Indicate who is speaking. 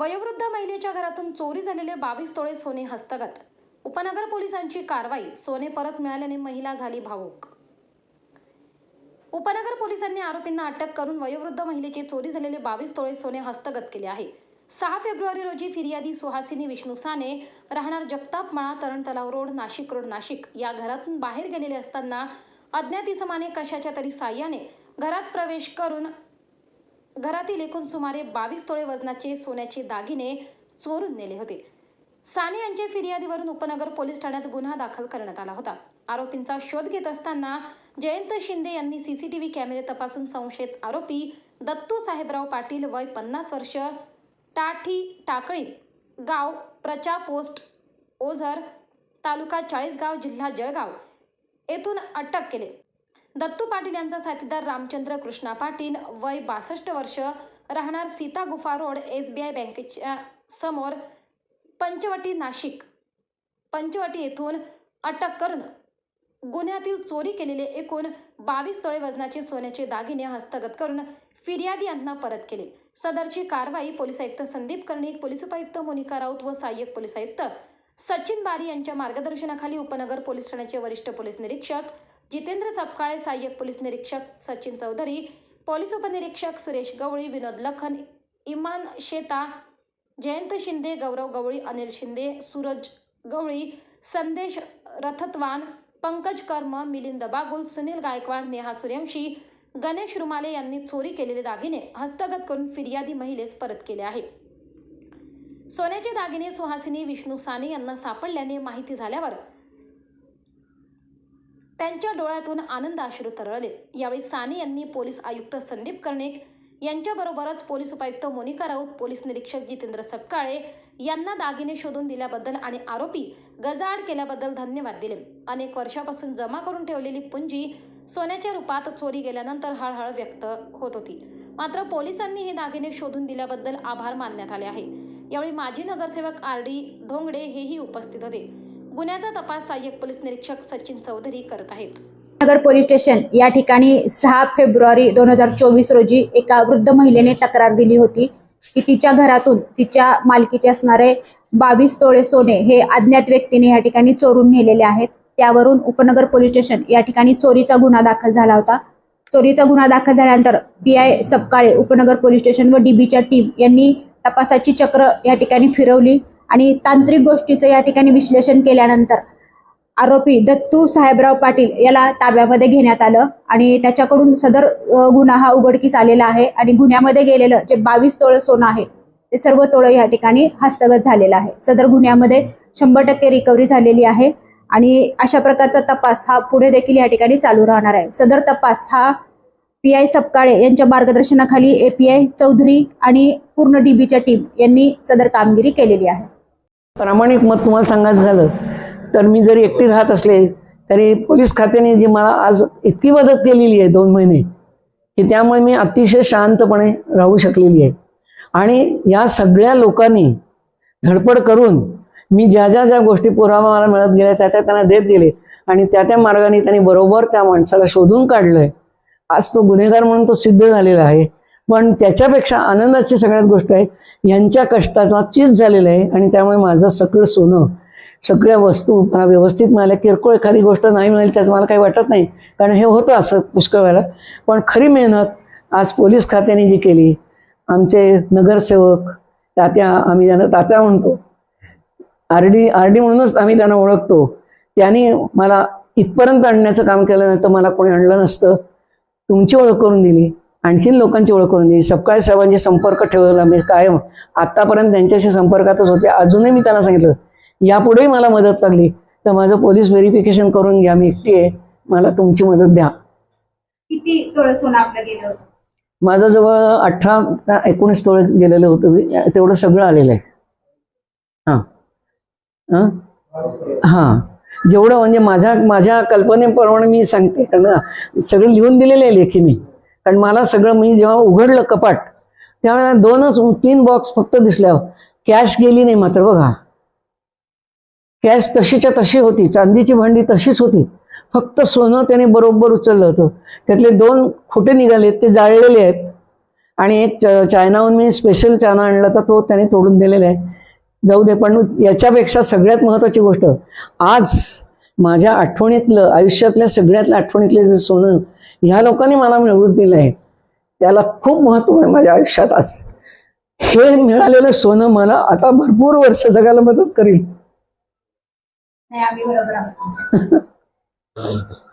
Speaker 1: वयोवृद्ध महिलेच्या घरातून चोरी झालेले बावीस तोळे सोने हस्तगत. उपनगर पोलिसांची कारवाई सोने परत मिळाल्याने महिला झाली भावूक. उपनगर पोलिसांनी आरोपींना अटक करून वयोवृद्ध महिलेची चोरी झालेले बावीस तोळे सोने हस्तगत केले आहे. सहा फेब्रुवारी रोजी फिर्यादी सुहासिनी विष्णू साने राहणार जगताप मळा तरण तलाव रोड नाशिक रोड नाशिक या घरातून बाहेर गेलेले असताना अज्ञात इसमाने कशाच्या तरी साह्याने घरात प्रवेश करून घरातील एकूण सुमारे बावीस तोळे वजनाचे सोन्याचे दागिने चोरून नेले होते. साने यांच्या फिर्यादीवरून उपनगर पोलीस ठाण्यात गुन्हा दाखल करण्यात आला होता. आरोपींचा शोध घेत असताना जयंत शिंदे यांनी सीसीटीव्ही कॅमेरे तपासून संशयित आरोपी दत्तू साहेबराव पाटील वय पन्नास वर्ष टाठी टाकळी गाव प्रचा पोस्ट ओझर तालुका चाळीसगाव जिल्हा जळगाव येथून अटक केले. दत्तू पाटील यांचा साथीदार रामचंद्र कृष्णा पाटील वय बासष्ट वर्ष राहणार सीता गुफा रोड एस बी आय बँकेच्या समोर पंचवटी नाशिक. पंचवटी येथून अटक करून गुन्ह्यातील चोरी केलेले एकूण बावीस तोळे वजनाचे सोन्याचे दागिने हस्तगत करून फिर्यादी यांना परत केले. सदरची कारवाई पोलीस आयुक्त संदीप कर्णिक पोलीस उपायुक्त मोनिका राऊत व सहाय्यक पोलीस आयुक्त सचिन बारी यांच्या मार्गदर्शनाखाली उपनगर पोलीस ठाण्याचे वरिष्ठ पोलीस निरीक्षक जितेंद्र सपकाळे सहाय्यक पोलीस निरीक्षक सचिन चौधरी पोलीस उपनिरीक्षक सुरेश गवळी विनोद लखन इमान शेता जयंत शिंदे गौरव गवळी अनिल शिंदे सूरज गवळी संदेश रथतवान पंकज कर्म मिलिंद बागुल सुनील गायकवाड नेहा सूर्यवंशी गणेश रुमाले यांनी चोरी केलेले दागिने हस्तगत करून फिर्यादी महिलेस परत केले आहे. सोन्याचे दागिने सुहासिनी विष्णू साने यांना सापडल्याने माहिती झाल्यावर त्यांच्या डोळ्यातून आनंद अश्रू तरळले. यावेळी साने यांनी पोलीस आयुक्त संदीप कर्णिक यांच्याबरोबरच पोलीस उपायुक्त मोनिका राऊत पोलीस निरीक्षक जितेंद्र सपकाळे यांना दागिने शोधून दिल्याबद्दल आणि आरोपी गजाआड केल्याबद्दल धन्यवाद दिले. अनेक वर्षापासून जमा करून ठेवलेली पुंजी सोन्याच्या रूपात चोरी गेल्यानंतर हळहळ व्यक्त होत होती. मात्र पोलिसांनी हे दागिने शोधून दिल्याबद्दल आभार मानण्यात आले आहे. यावेळी माजी नगरसेवक आर डी धोंगडे हेही उपस्थित होते. गुन्ह्याचा तपास सहाय्यक पोलीस निरीक्षक सचिन चौधरी करत आहेत.
Speaker 2: नगर पोलीस स्टेशन या ठिकाणी सहा फेब्रुवारी दोन हजार चोवीस रोजी एका वृद्ध महिलेने तक्रार दिली होती की तिच्या घरातून तिच्या मालकीचे असणारे बावीस तोळे सोने हे अज्ञात व्यक्तीने या ठिकाणी चोरून नेलेले आहेत. त्यावरून उपनगर पोलीस स्टेशन या ठिकाणी चोरीचा गुन्हा दाखल झाला होता. चोरीचा गुन्हा दाखल झाल्यानंतर पी आय सपकाळे उपनगर पोलीस स्टेशन व डीबीच्या टीम यांनी तपासाची चक्र या ठिकाणी फिरवली. आणि तांत्रिक गोष्टीचं या ठिकाणी विश्लेषण केल्यानंतर आरोपी दत्तू साहेबराव पाटील याला ताब्यामध्ये घेण्यात आलं आणि त्याच्याकडून सदर गुन्हा हा उघडकीस आलेला आहे आणि गुन्ह्यामध्ये गेलेलं जे बावीस तोळं सोनं आहे ते सर्व तोळं या ठिकाणी हस्तगत झालेलं आहे. सदर गुन्ह्यामध्ये शंभर टक्के रिकव्हरी झालेली आहे आणि अशा प्रकारचा तपास हा पुढे देखील या ठिकाणी चालू राहणार आहे. सदर तपास हा पी आय सपकाळे यांच्या मार्गदर्शनाखाली ए पी आय चौधरी आणि पूर्ण डीबीच्या टीम यांनी सदर कामगिरी केलेली आहे.
Speaker 3: प्रामाणिक मत तुम्हाला सांगायचं झालं तर मी जरी एकटी राहत असले तरी पोलीस खात्याने जी मला आज इतकी मदत केलेली आहे दोन महिने की त्यामुळे मी अतिशय शांतपणे राहू शकलेली आहे. आणि या सगळ्या लोकांनी धडपड करून मी ज्या ज्या ज्या गोष्टी पुरावा मला मिळत गेल्या त्या त्या त्यांना देत गेले. आणि त्या त्या मार्गाने त्यांनी बरोबर त्या माणसाला शोधून काढलंय. आज तो गुन्हेगार म्हणून तो सिद्ध झालेला आहे. पण त्याच्यापेक्षा आनंदाची सगळ्यात गोष्ट आहे यांच्या कष्टाचा चीज झालेला आहे आणि त्यामुळे माझं सगळं सोनं सगळ्या वस्तू मला व्यवस्थित मिळाल्या. किरकोळ एखादी गोष्ट नाही मिळाली त्याचं मला काही वाटत नाही कारण हे होतं असं पुष्कळ वेळेला. पण खरी मेहनत आज पोलीस खात्याने जी केली आमचे नगरसेवक तात्या आम्ही ज्यांना तात्या म्हणतो आर डी आर डी म्हणूनच आम्ही त्यांना ओळखतो. त्यांनी मला इथपर्यंत आणण्याचं काम केलं नाही तर मला कोणी आणलं नसतं. तुमची ओळख करून दिली. आणखीन लोकांची ओळख करून दिली. सपकाळ साहेबांशी संपर्क ठेवला. मी कायम आतापर्यंत त्यांच्याशी संपर्कातच होते. अजूनही मी त्यांना सांगितलं यापुढेही मला मदत लागली. तर माझं पोलीस व्हेरिफिकेशन करून घ्या. मी एकटी आहे. मला तुमची मदत द्या.
Speaker 2: किती तोळं सोनं आपलं गेलं
Speaker 3: माझं जवळ अठरा का एकोणीस तोळे गेलेलं होतं. तेवढं सगळं आलेलं आहे. हां. हां? हां. जेवढं म्हणजे माझ्या माझ्या कल्पनेप्रमाणे मी सांगते. कारण सगळं लिहून दिलेलं आहे लेखी मी. कारण मला सगळं मी जेव्हा उघडलं कपाट त्यावेळेला दोनच तीन बॉक्स फक्त दिसल्या कॅश गेली नाही मात्र बघा. कॅश तशीच्या तशी होती चांदीची भांडी तशीच होती. फक्त सोनं त्याने बरोबर उचललं होतं. त्यातले दोन खोटे निघाले ते जाळलेले आहेत. आणि एक चायनाहून मी स्पेशल चायना आणला तर तो त्याने तोडून दिलेला आहे. जाऊ दे पण याच्यापेक्षा सगळ्यात महत्त्वाची गोष्ट आज माझ्या आठवणीतलं आयुष्यातल्या सगळ्यातल्या आठवणीतलं जे सोनं ह्या लोकांनी मला मिळवून दिलं आहे. त्याला खूप महत्त्व आहे माझ्या आयुष्यात आज. हे मिळालेलं सोनं मला आता भरपूर वर्ष जगायला मदत करेल.